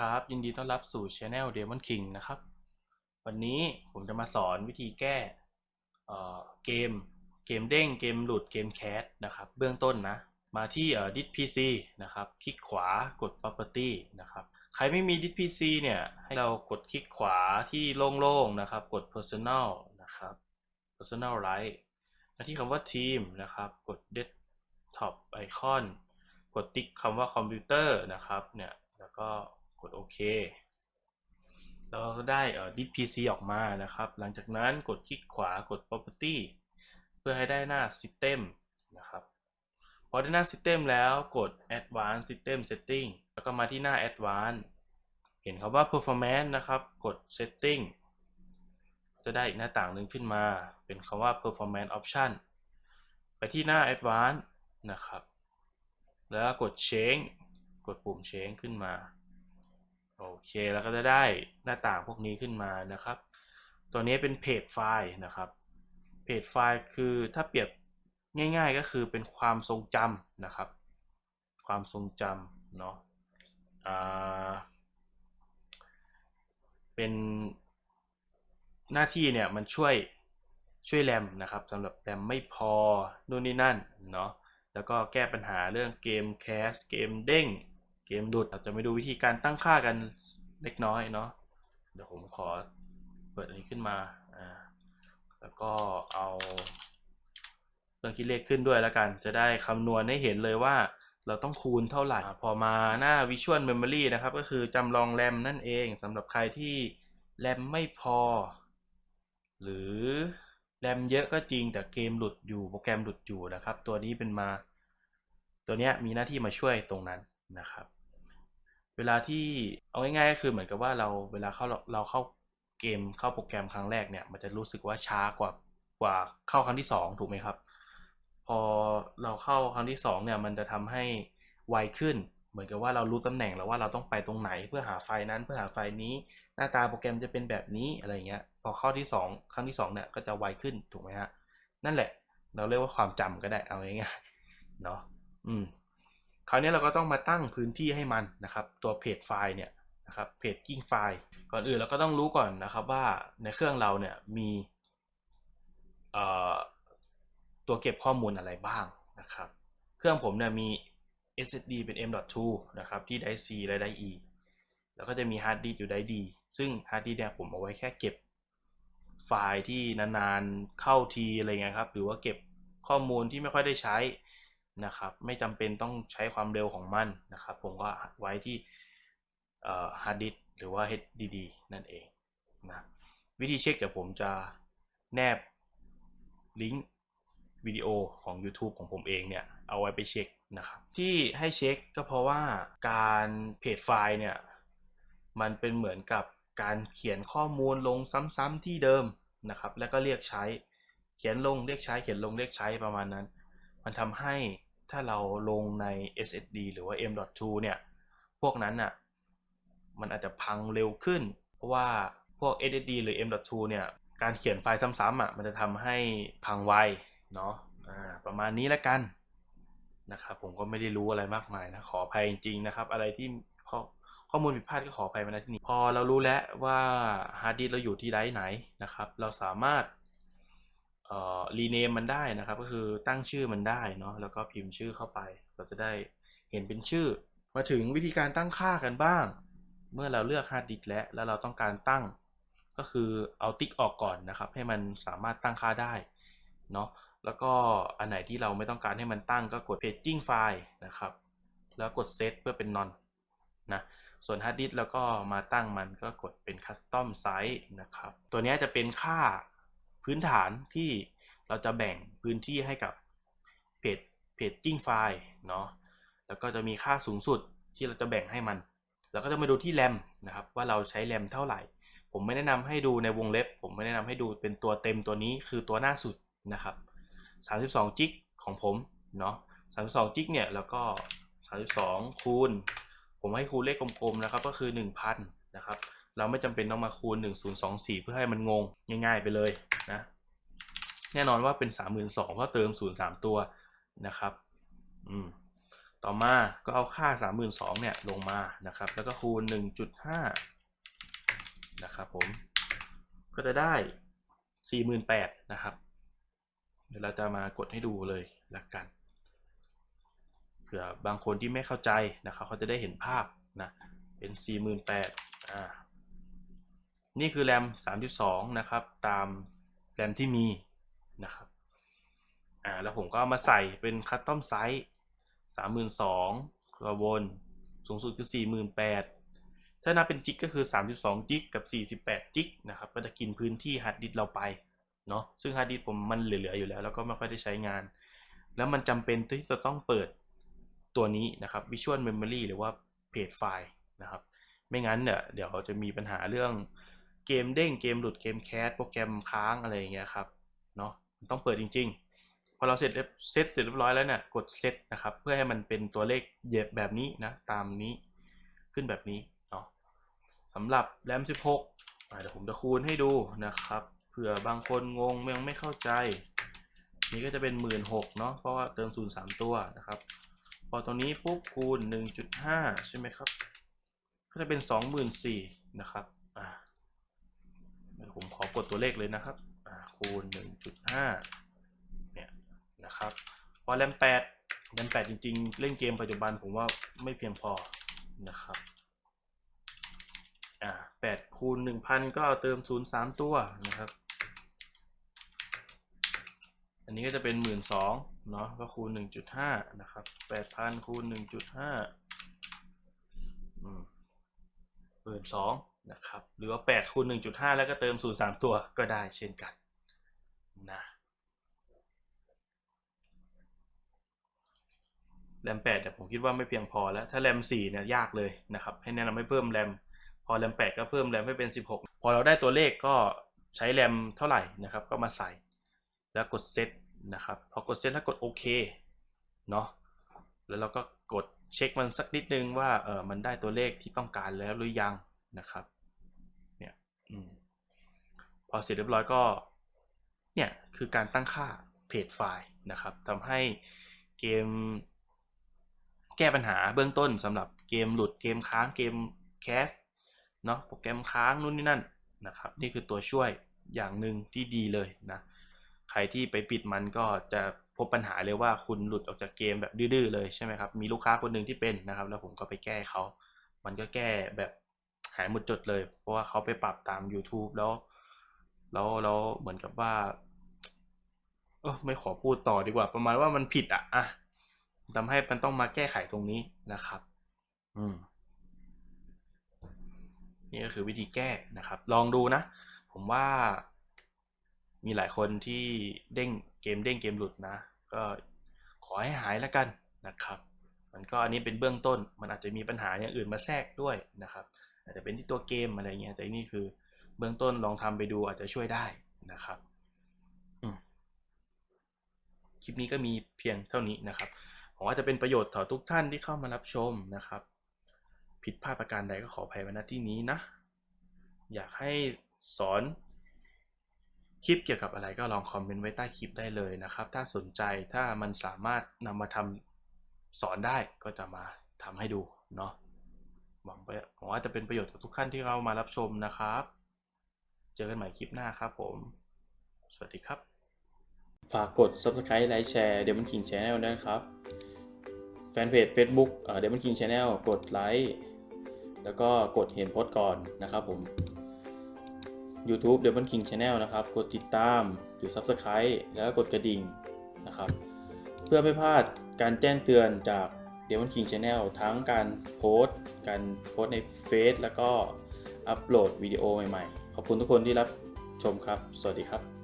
ครับ ยินดีต้อนรับสู่ Channel Demon King นะครับ วันนี้ผมจะมาสอนวิธีแก้เเกม เกมเด้ง เกมหลุด เกมแคสนะครับ เบื้องต้นนะ มาที่เอ่อ Dit PC นะครับ คลิกขวากด Property นะครับ ใครไม่มี Dit PC เนี่ย ให้เรากดคลิกขวาที่โล่งๆนะครับ กด Personal นะครับ Personal Right มาที่คำว่า Team นะครับ กด Desktop Icon กดติ๊กคำว่าคอมพิวเตอร์นะครับ เนี่ย แล้วก็ กดโอเคแล้วก็ได้อ่อ Dit PC ออกมานะครับ หลังจากนั้นกดคลิกขวากด Property เพื่อให้ได้หน้า System นะครับพอได้หน้า System แล้วกด Advanced System Setting แล้วก็มาที่หน้า Advanced เห็นคำว่า Performance นะครับ กด Setting จะได้อีกหน้าต่างหนึ่งขึ้นมา เป็นคำว่า Performance Option ไปที่หน้า Advanced นะครับ แล้วกด change กดปุ่ม change ขึ้นมา โอเคแล้วก็จะได้หน้าต่างพวกนี้ขึ้นมานะครับ ตัวนี้เป็นเพจไฟล์นะครับเพจไฟล์คือถ้าเปรียบง่ายๆก็คือเป็นความทรงจำนะครับ ความทรงจำเนาะเป็นหน้าที่เนี่ยมันช่วยช่วยแรมนะครับสำหรับแรมไม่พอนู่นนี่นั่นเนาะแล้วก็แก้ปัญหาเรื่องเกมแคสเกมเด้ง เกมหลุดเราจะไปดูวิธีการตั้งค่ากันเล็กน้อยเนาะเดี๋ยวผมขอเปิดอันนี้ขึ้นมาอ่าแล้วก็เอาเครื่องคิดเลขขึ้นด้วยแล้วกัน จะได้คำนวณให้เห็นเลยว่าเราต้องคูณเท่าไหร่ พอมาหน้า Visual Memory นะครับ ก็คือจำลองแรมนั่นเองสำหรับใครที่แรมไม่พอ หรือแรมเยอะก็จริงแต่เกมหลุดอยู่โปรแกรมหลุดอยู่นะครับ ตัวนี้เป็นมา ตัวนี้มีหน้าที่มาช่วยตรงนั้นนะครับ เวลาที่เอาง่ายๆก็คือเหมือนกับว่าเราเวลาเข้าเราเข้าเกมเข้าโปรแกรมครั้งแรกเนี่ย มันจะรู้สึกว่าช้ากว่ากว่าเข้าครั้งที่สองถูกไหมครับ พอเราเข้าครั้งที่สองเนี่ย มันจะทำให้ไวขึ้น เหมือนกับว่าเรารู้ตำแหน่งแล้วว่าเราต้องไปตรงไหนเพื่อหาไฟล์นั้นเพื่อหาไฟล์นี้ หน้าตาโปรแกรมจะเป็นแบบนี้อะไรเงี้ยพอเข้าที่ 2 ครั้งที่2เนี่ยก็จะไวขึ้นถูกไหมฮะนั่นแหละ เราเรียกว่าความจำก็ได้เอาง่ายๆเนาะอืม คราวนี้เราก็ต้องมาตั้งพื้นที่ให้มันนะครับ ตัวเพจไฟล์เนี่ยนะครับเพจกิ้งไฟล์ก่อนอื่นเราก็ต้องรู้ก่อนนะครับว่าในเครื่องเราเนี่ยมีตัวเก็บข้อมูลอะไรบ้างนะครับ เครื่องผมเนี่ยมี SSD เป็น M.2 นะครับที่ได้ C และได้ E แล้วก็จะมีฮาร์ดดิสก์อยู่ได้ดี ซึ่งฮาร์ดดิสก์เนี่ยผมเอาไว้แค่เก็บไฟล์ที่นานๆเข้าทีอะไรเงี้ยครับ หรือว่าเก็บข้อมูลที่ไม่ค่อยได้ใช้ นะครับไม่จำเป็นต้องใช้ความเร็วของมันนะครับ ผมก็ไว้ที่ฮาร์ดดิสก์หรือว่า HDD นั่นเองนะวิธีเช็คเดี๋ยวผมจะแนบลิงก์วิดีโอของ YouTube ของผมเองเนี่ย เอาไว้ไปเช็คนะครับ ที่ให้เช็คก็เพราะว่าการเพจไฟล์เนี่ย มันเป็นเหมือนกับการเขียนข้อมูลลงซ้ำๆที่เดิมนะครับ แล้วก็เรียกใช้เขียนลงเรียกใช้เขียนลงเรียกใช้ประมาณนั้น มันทำให้ ถ้าเราลงใน SSD หรือว่า M.2 เนี่ย พวกนั้นอะ มันอาจจะพังเร็วขึ้น เพราะว่าพวก SSD หรือ M.2 เนี่ย การเขียนไฟล์ซ้ำๆอะ มันจะทำให้พังไว เนาะประมาณนี้แล้วกันนะครับ ผมก็ไม่ได้รู้อะไรมากมายนะ ขออภัยจริงๆนะครับ อะไรที่ข้อข้อมูลผิดพลาดก็ขออภัยมาณที่นี้ พอเรารู้แล้วว่าฮาร์ดดิสก์เราอยู่ที่ไดร์ไหนนะครับ เราสามารถ รีเนมมันได้นะครับ ก็คือตั้งชื่อมันได้เนาะแล้วก็พิมพ์ชื่อเข้าไป เราจะได้เห็นเป็นชื่อ มาถึงวิธีการตั้งค่ากันบ้าง เมื่อเราเลือกฮาร์ดดิสก์แล้วแล้วเราต้องการตั้ง ก็คือเอาติ๊กออกก่อนนะครับ ให้มันสามารถตั้งค่าได้เนาะแล้วก็อันไหนที่เราไม่ต้องการให้มันตั้งก็กด paging file นะครับ แล้วกด set เพื่อเป็น non นะส่วน hard disk แล้วก็มาตั้งมันก็กดเป็น custom size นะครับ ตัวนี้จะเป็นค่า พื้นฐานที่เราจะแบ่งพื้นที่ให้กับ page paging file เนาะแล้วก็จะมีค่าสูงสุดที่เราจะแบ่งให้มัน แล้วก็จะมาดูที่แรมนะครับว่าเราใช้แรมเท่าไหร่ ผมไม่แนะนำให้ดูในวงเล็บ ผมไม่แนะนำให้ดูเป็นตัวเต็มตัวนี้คือตัวหน้าสุดนะครับ32จิกของผมเนาะ32จิกเนี่ยแล้วก็32คูณผมให้คูณเลขกลมๆนะครับก็คือ 1,000นะครับ เราไม่จำเป็นต้องมาคูณ 1024 เพื่อให้มันงงง่าย ๆ ไปเลยนะแน่นอนว่าเป็น 32,000เพราะเติม 0 3 ตัวนะครับอืมต่อมาก็เอาค่า 32,000เนี่ยลงมานะครับ แล้วก็คูณ 1.5 นะครับผม ก็จะได้ 48,000นะครับ เดี๋ยวเราจะมากดให้ดูเลยละกัน เผื่อบางคนที่ไม่เข้าใจนะครับเขาจะได้เห็นภาพนะ เป็น 48,000อ่า นี่คือแรม 32 นะครับ ตามแรมที่มีนะครับ อ่า แล้วผมก็ามาใส่เป็นคัสตอมไซส์32,000กระวนสูงสุดคือ 48,000 ถ้านับเป็นจิกก็คือ 32จิกกับ 48จิกนะครับ ก็จะกินพื้นที่ฮาร์ดดิสเราไปเนาะ ซึ่งฮาร์ดดิสผมมันเหลือๆอยู่แล้ว แล้วก็ไม่ค่อยได้ใช้งาน แล้วมันจำเป็นที่จะต้องเปิดตัวนี้นะครับ Visual Memory หรือว่า Page File นะครับ ไม่งั้นเนี่ยเดี๋ยวจะมีปัญหาเรื่อง เกมเด้งเกมหลุดเกมแคสโปรแกรมค้างอะไรอย่างเงี้ยครับเนาะมันต้องเปิดจริง ๆ พอเราเสร็จเซตเสร็จเรียบร้อยแล้วเนี่ยกดเซตนะครับ เพื่อให้มันเป็นตัวเลขเหยียบแบบนี้นะตามนี้ขึ้นแบบนี้เนาะสำหรับแรม16เดี๋ยวผมจะคูณให้ดูนะครับเผื่อบางคนงงยังไม่เข้าใจ นี่ก็จะเป็น 1 6ื่นเนาะเพราะว่าเติม0ูนย์3ตัวนะครับ พอตรงนี้ปุ๊บคูณ 1.5 ใช่ไหมครับ ก็จะเป็น 24,000นะครับอ่า ผมขอกดตัวเลขเลยนะครับอ่าคูณ 1.5 เนี่ยนะครับพอแรม8แรม8จริง ๆ เล่นเกมปัจจุบันผมว่าไม่เพียงพอนะครับอ่า8คูณ 1,000 ก็เติม 0 3 ตัวนะครับ อันนี้ก็จะเป็น 1 2 0 0 0เนาะก็คูณ 1.5 นะครับ 8,000 คูณ 1.5อืมหมื่นสอง นะครับหรือว่า8คูณ1.5 แล้วก็เติม0 3ตัวก็ได้เช่นกันนะแรม8แต่ผมคิดว่าไม่เพียงพอแล้ว ถ้าแรม4เนี่ยยากเลยนะครับ ให้แนะนำให้เพิ่มแรม พอแรม 8 ก็เพิ่มแรมให้เป็น 16 พอเราได้ตัวเลขก็ใช้แรมเท่าไหร่นะครับ ก็มาใส่ แล้วกดเซตนะครับ พอกดเซตแล้วกดโอเคเนาะแล้วเราก็กดเช็คมันสักนิดนึงว่าเออมันได้ตัวเลขที่ต้องการแล้วหรือยังนะครับ พอเสร็จเรียบร้อยก็ เนี่ยคือการตั้งค่าเพจไฟล์นะครับทำให้เกมแก้ปัญหาเบื้องต้นสำหรับเกมหลุดเกมค้างเกมแคสเนาะโปรแกรมค้างนู่นนี่นั่นนะครับนี่คือตัวช่วยอย่างหนึ่งที่ดีเลยนะใครที่ไปปิดมันก็จะพบปัญหาเลยว่าคุณหลุดออกจากเกมแบบดื้อๆเลยใช่ไหมครับมีลูกค้าคนหนึ่งที่เป็นนะครับ แล้วผมก็ไปแก้เขา มันก็แก้แบบายหมดจดเลย เพราะว่าเขาไปปรับตาม YouTube แล้ว แล้วแล้วเหมือนกับว่าเออไม่ขอพูดต่อดีกว่า ประมาณว่ามันผิดอะอะทำให้มันต้องมาแก้ไขตรงนี้นะครับ อืมนี่ก็คือวิธีแก้นะครับ ลองดูนะ ผมว่ามีหลายคนที่เด้งเกมเด้งเกมหลุดนะ ก็ขอให้หายแล้วกันนะครับ มันก็อันนี้เป็นเบื้องต้น มันอาจจะมีปัญหาอย่างอื่นมาแทรกด้วยนะครับ อาจจะเป็นที่ตัวเกมอะไรเงี้ย แต่นี่คือเบื้องต้นลองทำไปดูอาจจะช่วยได้นะครับคลิปนี้ก็มีเพียงเท่านี้นะครับหวังว่าจะเป็นประโยชน์ต่อทุกท่านที่เข้ามารับชมนะครับ ผิดพลาดประการใดก็ขออภัยมาณที่นี้นะ อยากให้สอนคลิปเกี่ยวกับอะไรก็ลองคอมเมนต์ไว้ใต้คลิปได้เลยนะครับ ถ้าสนใจถ้ามันสามารถนำมาทำสอนได้ก็จะมาทำให้ดูเนาะ หวังหวังว่าจะเป็นประโยชน์กับทุกท่านที่เข้ามารับชมนะครับ เจอกันใหม่คลิปหน้าครับผม สวัสดีครับ ฝากกด subscribe ไลค์แชร์ Demon King Channel ด้วยนะครับ แฟนเพจ Facebook เอ่อ Demon King Channel กดไลค์แล้วก็กดเห็นโพสต์ก่อนนะครับผม YouTube Demon King Channel นะครับ กดติดตามหรือ Subscribe แล้วก็กดกระดิ่งนะครับ เพื่อไม่พลาดการแจ้งเตือนจาก Demon King Channel ทั้งการโพสต์การโพสต์ในเฟซแล้วก็อัปโหลดวิดีโอใหม่ๆ ขอบคุณทุกคนที่รับชมครับ สวัสดีครับ